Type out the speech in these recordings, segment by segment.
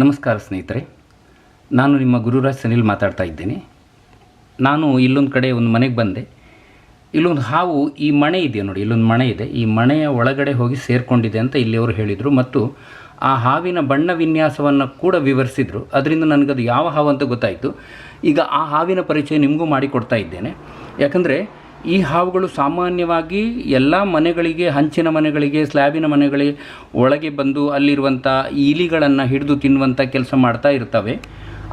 ನಮಸ್ಕಾರ ಸ್ನೇಹಿತರೆ, ನಾನು ನಿಮ್ಮ ಗುರುರಾಜ್ ಸನಿಲ್ ಮಾತಾಡ್ತಾ ಇದ್ದೇನೆ. ನಾನು ಇಲ್ಲೊಂದು ಕಡೆ ಒಂದು ಮನೆಗೆ ಬಂದೆ. ಇಲ್ಲೊಂದು ಹಾವು ಈ ಮಣೆ ಇದೆಯಾ ನೋಡಿ, ಇಲ್ಲೊಂದು ಮಣೆ ಇದೆ. ಈ ಮಣೆಯ ಒಳಗಡೆ ಹೋಗಿ ಸೇರಿಕೊಂಡಿದೆ ಅಂತ ಇಲ್ಲಿಯವರು ಹೇಳಿದರು ಮತ್ತು ಆ ಹಾವಿನ ಬಣ್ಣ ವಿನ್ಯಾಸವನ್ನು ಕೂಡ ವಿವರಿಸಿದರು. ಅದರಿಂದ ನನಗದು ಯಾವ ಹಾವು ಅಂತ ಗೊತ್ತಾಯಿತು. ಈಗ ಆ ಹಾವಿನ ಪರಿಚಯ ನಿಮಗೂ ಮಾಡಿಕೊಡ್ತಾ ಇದ್ದೇನೆ. ಯಾಕಂದರೆ ಈ ಹಾವುಗಳು ಸಾಮಾನ್ಯವಾಗಿ ಎಲ್ಲ ಮನೆಗಳಿಗೆ, ಹಂಚಿನ ಮನೆಗಳಿಗೆ ಸ್ಲ್ಯಾಬಿನ ಮನೆಗಳಿಗೆ ಒಳಗೆ ಬಂದು ಅಲ್ಲಿರುವಂಥ ಇಲಿಗಳನ್ನು ಹಿಡಿದು ತಿನ್ನುವಂಥ ಕೆಲಸ ಮಾಡ್ತಾ ಇರ್ತವೆ.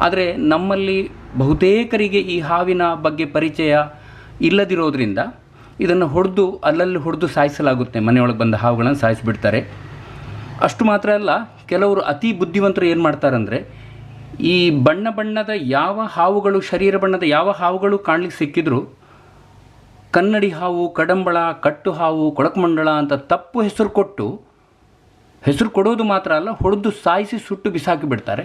ಆದರೆ ನಮ್ಮಲ್ಲಿ ಬಹುತೇಕರಿಗೆ ಈ ಹಾವಿನ ಬಗ್ಗೆ ಪರಿಚಯ ಇಲ್ಲದಿರೋದ್ರಿಂದ ಇದನ್ನು ಹೊಡೆದು, ಅಲ್ಲಲ್ಲಿ ಹೊಡೆದು ಸಾಯಿಸಲಾಗುತ್ತೆ. ಮನೆಯೊಳಗೆ ಬಂದ ಹಾವುಗಳನ್ನು ಸಾಯಿಸಿಬಿಡ್ತಾರೆ. ಅಷ್ಟು ಮಾತ್ರ ಅಲ್ಲ, ಕೆಲವರು ಅತಿ ಬುದ್ಧಿವಂತರು ಏನು ಮಾಡ್ತಾರಂದರೆ ಈ ಬಣ್ಣ ಬಣ್ಣದ ಯಾವ ಹಾವುಗಳು, ಶರೀರ ಬಣ್ಣದ ಯಾವ ಹಾವುಗಳು ಕಾಣಲಿಕ್ಕೆ ಸಿಕ್ಕಿದ್ರು ಕನ್ನಡಿ ಹಾವು, ಕಡಂಬಳ, ಕಟ್ಟು ಹಾವು ಕೊಳಕಮಂಡಳ ಅಂತ ತಪ್ಪು ಹೆಸರು ಕೊಟ್ಟು ಹೆಸರು ಕೊಡೋದು ಮಾತ್ರ ಅಲ್ಲ, ಹೊಡೆದು ಸಾಯಿಸಿ ಸುಟ್ಟು ಬಿಸಾಕಿ ಬಿಡ್ತಾರೆ.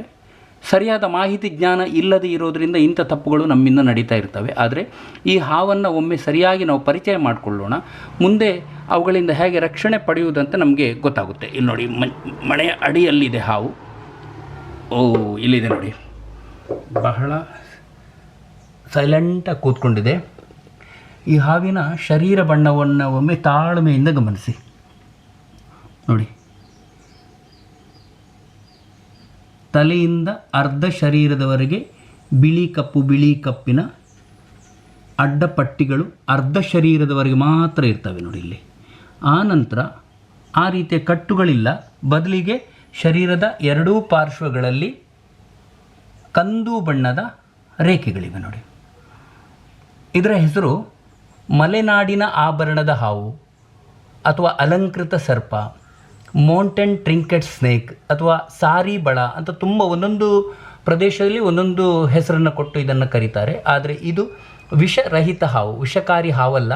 ಸರಿಯಾದ ಮಾಹಿತಿ ಜ್ಞಾನ ಇಲ್ಲದೆ ಇರೋದರಿಂದ ಇಂಥ ತಪ್ಪುಗಳು ನಮ್ಮಿಂದ ನಡೀತಾ ಇರ್ತವೆ. ಆದರೆ ಈ ಹಾವನ್ನು ಒಮ್ಮೆ ಸರಿಯಾಗಿ ನಾವು ಪರಿಚಯ ಮಾಡಿಕೊಳ್ಳೋಣ. ಮುಂದೆ ಅವುಗಳಿಂದ ಹೇಗೆ ರಕ್ಷಣೆ ಪಡೆಯುವುದಂತ ನಮಗೆ ಗೊತ್ತಾಗುತ್ತೆ. ಇಲ್ಲಿ ನೋಡಿ ಮನೆಯ ಅಡಿಯಲ್ಲಿದೆ ಹಾವು. ಓ, ಇಲ್ಲಿದೆ ನೋಡಿ. ಬಹಳ ಸೈಲೆಂಟಾಗಿ ಕೂತ್ಕೊಂಡಿದೆ. ಈ ಹಾವಿನ ಶರೀರ ಬಣ್ಣವನ್ನು ಒಮ್ಮೆ ತಾಳ್ಮೆಯಿಂದ ಗಮನಿಸಿ. ನೋಡಿ. ತಲೆಯಿಂದ ಅರ್ಧ ಶರೀರದವರೆಗೆ ಬಿಳಿ ಕಪ್ಪು, ಬಿಳಿ ಕಪ್ಪಿನ ಅಡ್ಡಪಟ್ಟಿಗಳು ಅರ್ಧ ಶರೀರದವರೆಗೆ ಮಾತ್ರ ಇರ್ತವೆ ನೋಡಿ ಇಲ್ಲಿ. ಆ ನಂತರ ಆ ರೀತಿಯ ಕಟ್ಟುಗಳಿಲ್ಲ. ಬದಲಿಗೆ ಶರೀರದ ಎರಡೂ ಪಾರ್ಶ್ವಗಳಲ್ಲಿ ಕಂದು ಬಣ್ಣದ ರೇಖೆಗಳಿವೆ ನೋಡಿ. ಇದರ ಹೆಸರು ಮಲೆನಾಡಿನ ಆಭರಣದ ಹಾವು ಅಥವಾ ಅಲಂಕೃತ ಸರ್ಪ ಮೌಂಟೇನ್ ಟ್ರಿಂಕೆಟ್ ಸ್ನೇಕ್ ಅಥವಾ ಸಾರಿ ಬಳ ಅಂತ ತುಂಬ ಒಂದೊಂದು ಪ್ರದೇಶದಲ್ಲಿ ಒಂದೊಂದು ಹೆಸರನ್ನು ಕೊಟ್ಟು ಇದನ್ನು ಕರೀತಾರೆ. ಆದರೆ ಇದು ವಿಷರಹಿತ ಹಾವು, ವಿಷಕಾರಿ ಹಾವಲ್ಲ.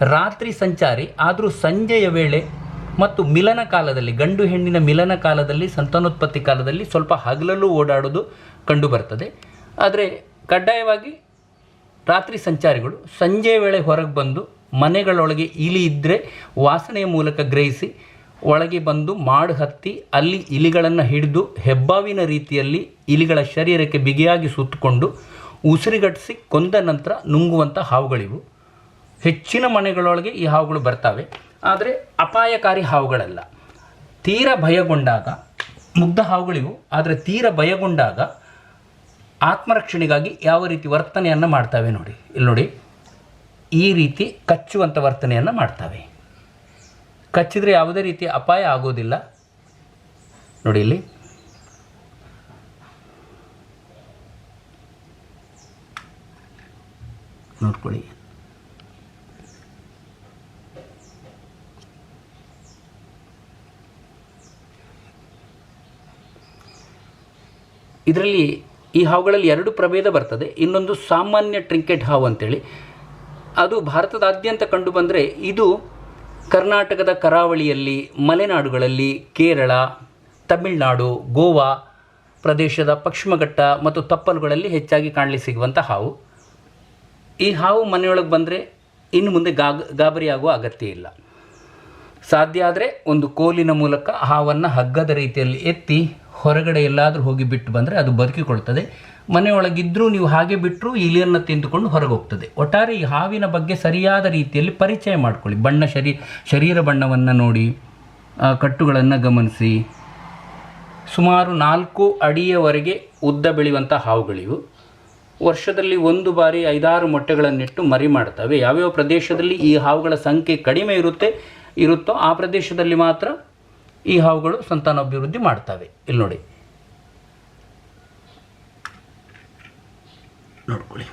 ರಾತ್ರಿ ಸಂಚಾರಿ, ಆದರೂ ಸಂಜೆಯ ವೇಳೆ ಮತ್ತು ಮಿಲನ ಕಾಲದಲ್ಲಿ, ಗಂಡು ಹೆಣ್ಣಿನ ಮಿಲನ ಕಾಲದಲ್ಲಿ, ಸಂತಾನೋತ್ಪತ್ತಿ ಕಾಲದಲ್ಲಿ ಸ್ವಲ್ಪ ಹಗಲಲ್ಲೂ ಓಡಾಡೋದು ಕಂಡುಬರ್ತದೆ. ಆದರೆ ಕಡ್ಡಾಯವಾಗಿ ರಾತ್ರಿ ಸಂಚಾರಿಗಳು ಸಂಜೆ ವೇಳೆ ಹೊರಗೆ ಬಂದು ಮನೆಗಳೊಳಗೆ ಇಲಿ ಇದ್ದರೆ ವಾಸನೆಯ ಮೂಲಕ ಗ್ರಹಿಸಿ ಒಳಗೆ ಬಂದು ಮಾಡು ಹತ್ತಿ ಅಲ್ಲಿ ಇಲಿಗಳನ್ನು ಹಿಡಿದು ಹೆಬ್ಬಾವಿನ ರೀತಿಯಲ್ಲಿ ಇಲಿಗಳ ಶರೀರಕ್ಕೆ ಬಿಗಿಯಾಗಿ ಸುತ್ತಕೊಂಡು ಉಸಿರುಗಟ್ಟಿಸಿ ಕೊಂದ ನಂತರ ನುಂಗುವಂಥ ಹಾವುಗಳಿವು. ಹೆಚ್ಚಿನ ಮನೆಗಳೊಳಗೆ ಈ ಹಾವುಗಳು ಬರ್ತವೆ. ಆದರೆ ಅಪಾಯಕಾರಿ ಹಾವುಗಳಲ್ಲ. ತೀರ ಭಯಗೊಂಡಾಗ ಮುಗ್ಧ ಹಾವುಗಳಿವು. ಆದರೆ ತೀರ ಭಯಗೊಂಡಾಗ ಆತ್ಮರಕ್ಷಣೆಗಾಗಿ ಯಾವ ರೀತಿ ವರ್ತನೆಯನ್ನು ಮಾಡ್ತವೆ ನೋಡಿ. ಇಲ್ಲಿ ನೋಡಿ. ಈ ರೀತಿ ಕಚ್ಚುವಂಥ ವರ್ತನೆಯನ್ನು ಮಾಡ್ತವೆ. ಕಚ್ಚಿದರೆ ಯಾವುದೇ ರೀತಿ ಅಪಾಯ ಆಗೋದಿಲ್ಲ. ನೋಡಿ ಇಲ್ಲಿ. ನೋಡ್ಕೊಳ್ಳಿ. ಇದರಲ್ಲಿ ಈ ಹಾವುಗಳಲ್ಲಿ ಎರಡು ಪ್ರಭೇದ ಬರ್ತದೆ. ಇನ್ನೊಂದು ಸಾಮಾನ್ಯ ಟ್ರಿಂಕೆಟ್ ಹಾವು ಅಂತೇಳಿ. ಅದು ಭಾರತದಾದ್ಯಂತ ಕಂಡುಬಂದರೆ ಇದು ಕರ್ನಾಟಕದ ಕರಾವಳಿಯಲ್ಲಿ, ಮಲೆನಾಡುಗಳಲ್ಲಿ, ಕೇರಳ, ತಮಿಳುನಾಡು, ಗೋವಾ ಪ್ರದೇಶದ ಪಶ್ಚಿಮಘಟ್ಟ ಮತ್ತು ತಪ್ಪಲುಗಳಲ್ಲಿ ಹೆಚ್ಚಾಗಿ ಕಾಣಲಿ ಸಿಗುವಂಥ ಹಾವು. ಈ ಹಾವು ಮನೆಯೊಳಗೆ ಬಂದರೆ ಇನ್ನು ಮುಂದೆ ಗಾಗ ಗಾಬರಿಯಾಗುವ ಅಗತ್ಯ ಇಲ್ಲ. ಸಾಧ್ಯ ಆದರೆ ಒಂದು ಕೋಲಿನ ಮೂಲಕ ಹಾವನ್ನು ಹಗ್ಗದ ರೀತಿಯಲ್ಲಿ ಎತ್ತಿ ಹೊರಗಡೆ ಎಲ್ಲಾದರೂ ಹೋಗಿ ಬಿಟ್ಟು ಬಂದರೆ ಅದು ಬದುಕಿಕೊಳ್ತದೆ. ಮನೆಯೊಳಗಿದ್ದರೂ ನೀವು ಹಾಗೆ ಬಿಟ್ಟರೂ ಇಲಿಯನ್ನು ತಿಂದುಕೊಂಡು ಹೊರಗೆ ಹೋಗ್ತದೆ ಒಟ್ಟಾರೆ ಈ ಹಾವಿನ ಬಗ್ಗೆ ಸರಿಯಾದ ರೀತಿಯಲ್ಲಿ ಪರಿಚಯ ಮಾಡಿಕೊಳ್ಳಿ. ಬಣ್ಣ ಶರೀ, ಶರೀರ ಬಣ್ಣವನ್ನು ನೋಡಿ ಕಟ್ಟುಗಳನ್ನು ಗಮನಿಸಿ. ಸುಮಾರು ನಾಲ್ಕು ಅಡಿಯವರೆಗೆ ಉದ್ದ ಬೆಳೆಯುವಂಥ ಹಾವುಗಳಿವು. ವರ್ಷದಲ್ಲಿ ಒಂದು ಬಾರಿ ಐದಾರು ಮೊಟ್ಟೆಗಳನ್ನಿಟ್ಟು ಮರಿ ಮಾಡ್ತವೆ. ಯಾವ್ಯಾವ ಪ್ರದೇಶದಲ್ಲಿ ಈ ಹಾವುಗಳ ಸಂಖ್ಯೆ ಕಡಿಮೆ ಇರುತ್ತೆ, ಇರುತ್ತೋ ಆ ಪ್ರದೇಶದಲ್ಲಿ ಮಾತ್ರ ಈ ಹಾವುಗಳು ಸಂತಾನಾಭಿವೃದ್ಧಿ ಮಾಡ್ತವೆ. ಇಲ್ಲಿ ನೋಡಿ. ನೋಡ್ಕೊಳ್ಳಿ.